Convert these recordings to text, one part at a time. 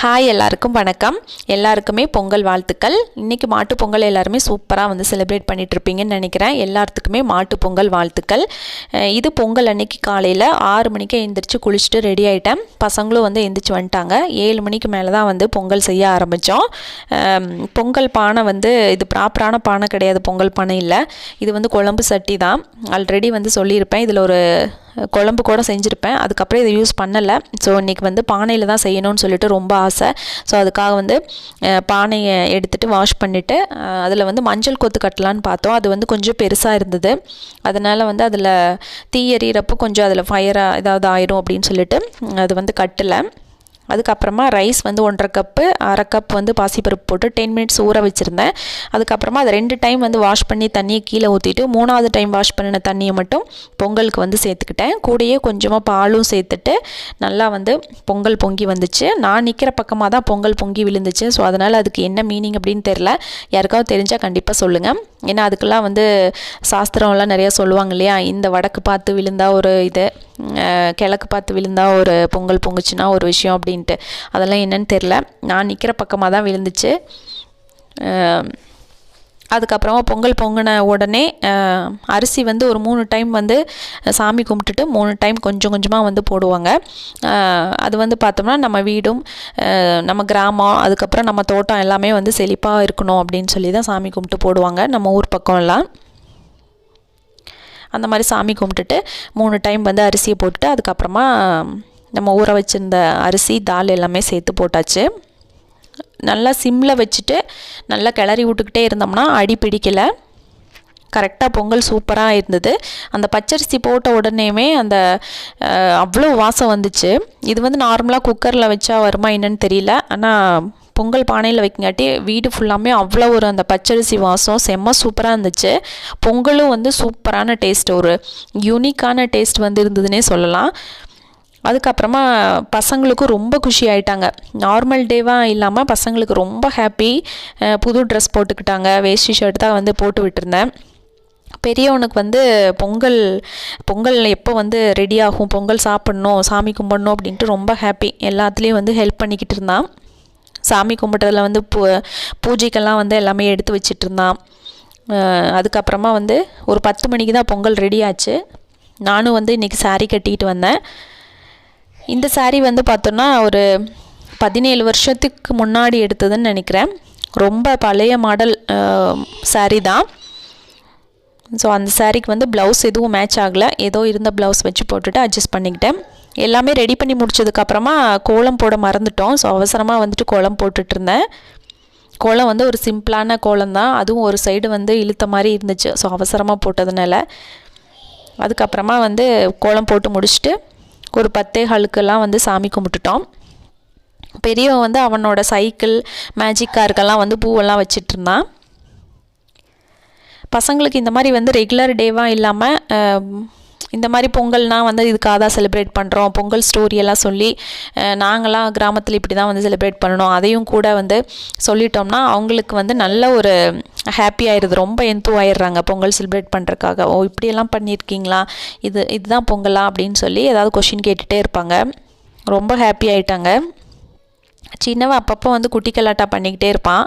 Hi எல்லாருக்கும் வணக்கம். எல்லாருக்குமே பொங்கல் வாழ்த்துக்கள். இன்றைக்கி மாட்டு பொங்கல் எல்லாருமே சூப்பராக வந்து செலிப்ரேட் பண்ணிகிட்ருப்பீங்கன்னு நினைக்கிறேன். எல்லாத்துக்குமே மாட்டு பொங்கல் வாழ்த்துக்கள். இது பொங்கல் அன்னைக்கு காலையில் ஆறு மணிக்கு எழுந்திரிச்சு குளிச்சுட்டு ரெடி ஆகிட்டேன் பசங்களும் வந்து எந்திரிச்சு வந்துட்டாங்க. ஏழு மணிக்கு மேலே தான் வந்து பொங்கல் செய்ய ஆரம்பித்தோம் பொங்கல் பானை வந்து இது ப்ராப்பரான பானை கிடையாது. பொங்கல் பானை இல்லை. இது வந்து குழம்பு சட்டி தான் ஆல்ரெடி வந்து சொல்லியிருப்பேன். இதில் ஒரு குழம்பு கூட செஞ்சுருப்பேன். அதுக்கப்புறம் இதை யூஸ் பண்ணலை. ஸோ இன்றைக்கி வந்து பானையில் தான் செய்யணும்னு சொல்லிட்டு ரொம்ப ஆசை. ஸோ அதுக்காக வந்து பானையை எடுத்துகிட்டு வாஷ் பண்ணிவிட்டு அதில் வந்து மஞ்சள் கொத்து கட்டலான்னு பார்த்தோம். அது வந்து கொஞ்சம் பெருசாக இருந்தது. அதனால் வந்து அதில் தீ எறிகிறப்போ கொஞ்சம் அதில் ஃபயராக ஏதாவது ஆயிரும் அப்படின்னு சொல்லிட்டு அது வந்து கட்டலை. அதுக்கப்புறமா ரைஸ் வந்து ஒன்றரை கப்பு அரை கப் வந்து பாசிப்பருப்பு போட்டு டென் மினிட்ஸ் ஊற வச்சுருந்தேன். அதுக்கப்புறமா அதை ரெண்டு டைம் வந்து வாஷ் பண்ணி தண்ணியை கீழே ஊற்றிட்டு மூணாவது டைம் வாஷ் பண்ணின தண்ணியை மட்டும் பொங்கலுக்கு வந்து சேர்த்துக்கிட்டேன். கூடயே கொஞ்சமாக பாலும் சேர்த்துட்டு நல்லா வந்து பொங்கல் பொங்கி வந்துச்சு. நான் நிற்கிற பக்கமாக தான் பொங்கல் பொங்கி விழுந்துச்சு. ஸோ அதனால் அதுக்கு என்ன மீனிங் அப்படின்னு தெரில யாருக்காவது தெரிஞ்சால் கண்டிப்பாக சொல்லுங்கள் ஏன்னா அதுக்கெல்லாம் வந்து சாஸ்திரம்லாம் நிறையா சொல்லுவாங்க இல்லையா? இந்த வடக்கு பார்த்து விழுந்தா ஒரு இது கிழக்கு பார்த்து விழுந்தா ஒரு பொங்கல் பொங்குச்சுன்னா ஒரு விஷயம் அப்படின்னு. அப்படின்ட்டு. அதெல்லாம் என்னன்னு தெரில நான் நிற்கிற பக்கமாக தான் விழுந்துச்சு அதுக்கப்புறமா பொங்கல் பொங்கின உடனே அரிசி வந்து ஒரு மூணு டைம் வந்து சாமி கும்பிட்டுட்டு மூணு டைம் கொஞ்சம் கொஞ்சமாக வந்து போடுவாங்க. அது வந்து பார்த்தோம்னா நம்ம வீடும் நம்ம கிராமம் அதுக்கப்புறம் நம்ம தோட்டம் எல்லாமே வந்து செழிப்பாக இருக்கணும் அப்படின்னு சொல்லி தான் சாமி கும்பிட்டு போடுவாங்க. நம்ம ஊர் பக்கம்லாம். அந்த மாதிரி சாமி கும்பிட்டுட்டு மூணு டைம் வந்து அரிசியை போட்டுட்டு அதுக்கப்புறமா நம்ம ஊற வச்சிருந்த அரிசி தால் எல்லாமே சேர்த்து போட்டாச்சு. நல்லா சிம்மில் வச்சுட்டு நல்லா கிளறி விட்டுக்கிட்டே இருந்தோம்னா அடி பிடிக்கலை. கரெக்டாக பொங்கல் சூப்பராக இருந்தது. அந்த பச்சரிசி போட்ட உடனேயுமே அந்த அவ்வளோ வாசம் வந்துச்சு. இது வந்து நார்மலாக குக்கரில் வச்சா வருமா என்னன்னு தெரியல. ஆனால் பொங்கல் பானையில் வைக்கங்காட்டி வீடு ஃபுல்லாமே அவ்வளோ ஒரு அந்த பச்சரிசி வாசம் செம்ம சூப்பராக இருந்துச்சு. பொங்கலும் வந்து சூப்பரான டேஸ்ட் ஒரு யூனிக்கான டேஸ்ட் வந்து இருந்ததுன்னே சொல்லலாம். அதுக்கப்புறமா பசங்களுக்கும் ரொம்ப குஷி ஆயிட்டாங்க. நார்மல் டேவாக இல்லாமல் பசங்களுக்கு ரொம்ப ஹாப்பி புது ட்ரெஸ் போட்டுக்கிட்டாங்க. வேஷ்டி ஷர்ட் தான் வந்து போட்டு விட்டுருந்தேன். பெரியவனுக்கு வந்து பொங்கல் பொங்கல் எப்போ வந்து ரெடி ஆகும்? பொங்கல் சாப்பிட்ணும் சாமி கும்பிடணும் அப்படின்ட்டு ரொம்ப ஹாப்பி எல்லாத்துலேயும் வந்து ஹெல்ப் பண்ணிக்கிட்டு இருந்தான். சாமி கும்பிட்றதுல வந்து பூ பூஜைக்கெல்லாம் வந்து எல்லாமே எடுத்து வச்சிட்டு இருந்தான். அதுக்கப்புறமா வந்து ஒரு பத்து மணிக்கு தான் பொங்கல் ரெடி ஆச்சு. நானும் வந்து இன்றைக்கி சாரீ கட்டிக்கிட்டு வந்தேன். இந்த saree வந்து பார்த்தோன்னா ஒரு பதினேழு வருஷத்துக்கு முன்னாடி எடுத்ததுன்னு நினைக்கிறேன். ரொம்ப பழைய மாடல் saree தான். ஸோ அந்த சாரீக்கு வந்து ப்ளவுஸ் எதுவும் மேட்ச் ஆகலை. ஏதோ இருந்த ப்ளவுஸ் வச்சு போட்டுட்டு அட்ஜஸ்ட் பண்ணிக்கிட்டேன். எல்லாமே ரெடி பண்ணி முடிச்சதுக்கப்புறமா கோலம் போட மறந்துட்டோம். ஸோ அவசரமாக வந்துட்டு கோலம் போட்டுட்ருந்தேன் கோலம் வந்து ஒரு சிம்பிளான கோலம் தான். அதுவும் ஒரு சைடு வந்து இழுத்த மாதிரி இருந்துச்சு. ஸோ அவசரமாக போட்டதுனால. அதுக்கப்புறமா வந்து கோலம் போட்டு முடிச்சுட்டு ஒரு பத்தே ஹாலுக்கெல்லாம் வந்து சாமி கும்பிட்டுட்டோம். பெரியவன் வந்து அவனோட சைக்கிள் மேஜிக் காருக்கெல்லாம் வந்து பூவெல்லாம் வச்சிட்டு இருந்தான் பசங்களுக்கு இந்த மாதிரி வந்து ரெகுலர் டேவாக இல்லாமல் இந்த மாதிரி பொங்கல்னால் வந்து இதுக்காக தான் செலிப்ரேட் பண்ணுறோம் பொங்கல் ஸ்டோரியெல்லாம் சொல்லி நாங்களாம் கிராமத்தில் இப்படி தான் வந்து செலிப்ரேட் பண்ணணும். அதையும் கூட வந்து சொல்லிட்டோம்னா அவங்களுக்கு வந்து நல்ல ஒரு ஹாப்பி ஆயிடுது ரொம்ப எந்தூ ஆயிடுறாங்க பொங்கல் செலிப்ரேட் பண்ணுறக்காக ஓ இப்படியெல்லாம் பண்ணியிருக்கீங்களா? இது இதுதான் பொங்கலா? அப்படின்னு சொல்லி ஏதாவது கொஷின் கேட்டுகிட்டே இருப்பாங்க. ரொம்ப ஹாப்பி ஆயிட்டாங்க. சின்னவன் அப்பப்போ வந்து குட்டி கலாட்டா பண்ணிக்கிட்டே இருப்பான்.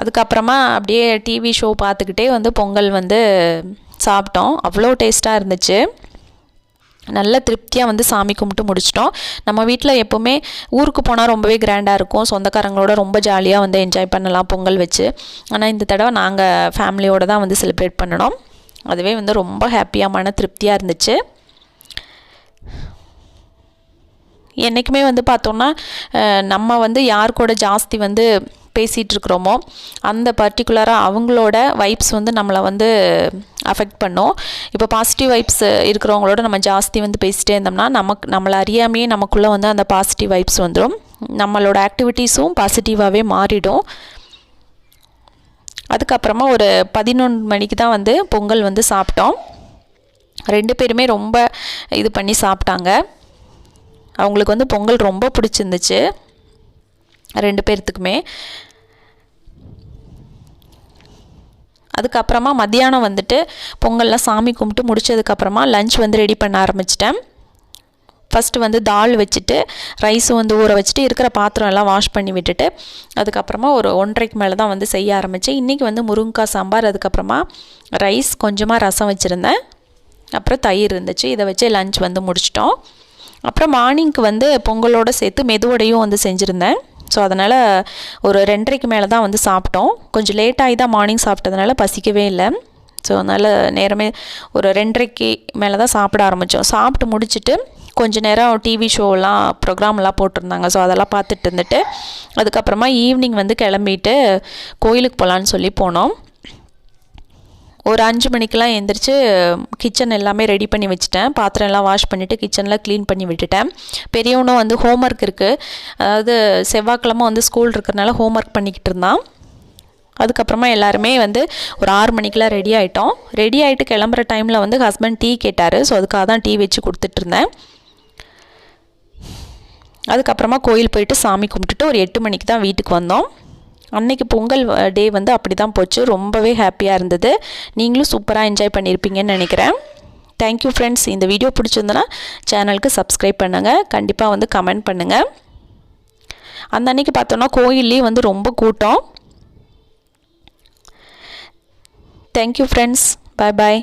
அதுக்கப்புறமா அப்படியே டிவி ஷோ பார்த்துக்கிட்டே வந்து பொங்கல் வந்து சாப்பிட்டோம். அவ்வளோ டேஸ்ட்டாக இருந்துச்சு. நல்ல திருப்தியாக வந்து சாமி கும்பிட்டு முடிச்சிட்டோம். நம்ம வீட்டில் எப்போவுமே ஊருக்கு போனால் ரொம்பவே கிராண்டாக இருக்கும். சொந்தக்காரங்களோட ரொம்ப ஜாலியாக வந்து என்ஜாய் பண்ணலாம் பொங்கல் வச்சு. ஆனால் இந்த தடவை நாங்கள் ஃபேமிலியோடு தான் வந்து செலிப்ரேட் பண்ணணும். அதுவே வந்து ரொம்ப ஹாப்பியாக மன திருப்தியாக இருந்துச்சு. என்றைக்குமே வந்து பார்த்தோம்னா நம்ம வந்து யார் கூட ஜாஸ்தி வந்து பேசிகிட்டு இருக்கிறோமோ அந்த பர்டிகுலராக அவங்களோட வைப்ஸ் வந்து நம்மளை வந்து அஃபெக்ட் பண்ணும். இப்போ பாசிட்டிவ் வைப்ஸ் இருக்கிறவங்களோட நம்ம ஜாஸ்தி வந்து பேசிகிட்டே இருந்தோம்னா நமக்கு நம்மளை அறியாமையே நமக்குள்ளே வந்து அந்த பாசிட்டிவ் வைப்ஸ் வந்துடும் நம்மளோட ஆக்டிவிட்டீஸும் பாசிட்டிவாகவே மாறிடும். அதுக்கப்புறமா ஒரு பதினொன்று மணிக்கு தான் வந்து பொங்கல் வந்து சாப்பிட்டோம். ரெண்டு பேருமே ரொம்ப இது பண்ணி சாப்பிட்டாங்க. அவங்களுக்கு வந்து பொங்கல் ரொம்ப பிடிச்சிருந்துச்சு. ரெண்டு பேர்த்துக்குமே. அதுக்கப்புறமா மத்தியானம் வந்துட்டு பொங்கல்லாம் சாமி கும்பிட்டு முடிச்சதுக்கப்புறமா லஞ்ச் வந்து ரெடி பண்ண ஆரம்பிச்சிட்டேன். ஃபஸ்ட்டு வந்து தால் வச்சுட்டு ரைஸும் வந்து ஊற வச்சுட்டு இருக்கிற பாத்திரம் எல்லாம் வாஷ் பண்ணி விட்டுட்டு அதுக்கப்புறமா ஒரு ஒன்றரைக்கு மேலே தான் வந்து செய்ய ஆரம்பித்தேன் இன்றைக்கி வந்து முருங்கைக்காய் சாம்பார் அதுக்கப்புறமா ரைஸ் கொஞ்சமாக ரசம் வச்சுருந்தேன். அப்புறம் தயிர் இருந்துச்சு. இதை வச்சு லஞ்ச் வந்து முடிச்சிட்டோம். அப்புறம் மார்னிங்க்கு வந்து பொங்கலோடு சேர்த்து மெதுவடையும் வந்து செஞ்சுருந்தேன். ஸோ அதனால் ஒரு ரெண்டரைக்கு மேலே தான் வந்து சாப்பிட்டோம். கொஞ்சம் லேட்டாகி தான் மார்னிங் சாப்பிட்டதுனால பசிக்கவே இல்லை. ஸோ அதனால் நேரமே ஒரு ரெண்டரைக்கு மேலே தான் சாப்பிட ஆரம்பித்தோம் சாப்பிட்டு முடிச்சுட்டு கொஞ்ச நேரம் டிவி ஷோலாம் ப்ரோக்ராம்லாம் போட்டிருந்தாங்க. ஸோ அதெல்லாம் பார்த்துட்டு இருந்துட்டு அதுக்கப்புறமா ஈவினிங் வந்து கிளம்பிட்டு கோயிலுக்கு போகலான்னு சொல்லி போனோம். ஒரு அஞ்சு மணிக்கெலாம் எழுந்திரிச்சு கிச்சன் எல்லாமே ரெடி பண்ணி வச்சுட்டேன். பாத்திரம் எல்லாம் வாஷ் பண்ணிவிட்டு கிச்சனில் க்ளீன் பண்ணி விட்டுட்டேன். பெரியவனும் வந்து ஹோம் ஒர்க் இருக்குது அதாவது செவ்வாய்க்கிழமை வந்து ஸ்கூல் இருக்கிறனால ஹோம்ஒர்க் பண்ணிக்கிட்டு இருந்தான். அதுக்கப்புறமா எல்லாருமே வந்து ஒரு ஆறு மணிக்கெலாம் ரெடி ஆகிட்டோம் ரெடி ஆகிட்டு கிளம்புற டைமில் வந்து ஹஸ்பண்ட் டீ கேட்டார். ஸோ அதுக்காக தான் டீ வச்சு கொடுத்துட்ருந்தேன் அதுக்கப்புறமா கோயில் போயிட்டு சாமி கும்பிட்டுட்டு ஒரு எட்டு மணிக்கு தான் வீட்டுக்கு வந்தோம். அன்னைக்கு பொங்கல் டே வந்து அப்படி தான் போச்சு. ரொம்பவே ஹாப்பியாக இருந்தது. நீங்களும் சூப்பராக என்ஜாய் பண்ணியிருப்பீங்கன்னு நினைக்கிறேன். தேங்க்யூ ஃப்ரெண்ட்ஸ் இந்த வீடியோ பிடிச்சிருந்தனா சேனலுக்கு சப்ஸ்கிரைப் பண்ணுங்கள் கண்டிப்பாக வந்து கமெண்ட் பண்ணுங்கள் அந்த அன்னைக்கு பார்த்தோன்னா கோயில்லேயும் வந்து ரொம்ப கூட்டம். தேங்க்யூ ஃப்ரெண்ட்ஸ் பாய் பாய்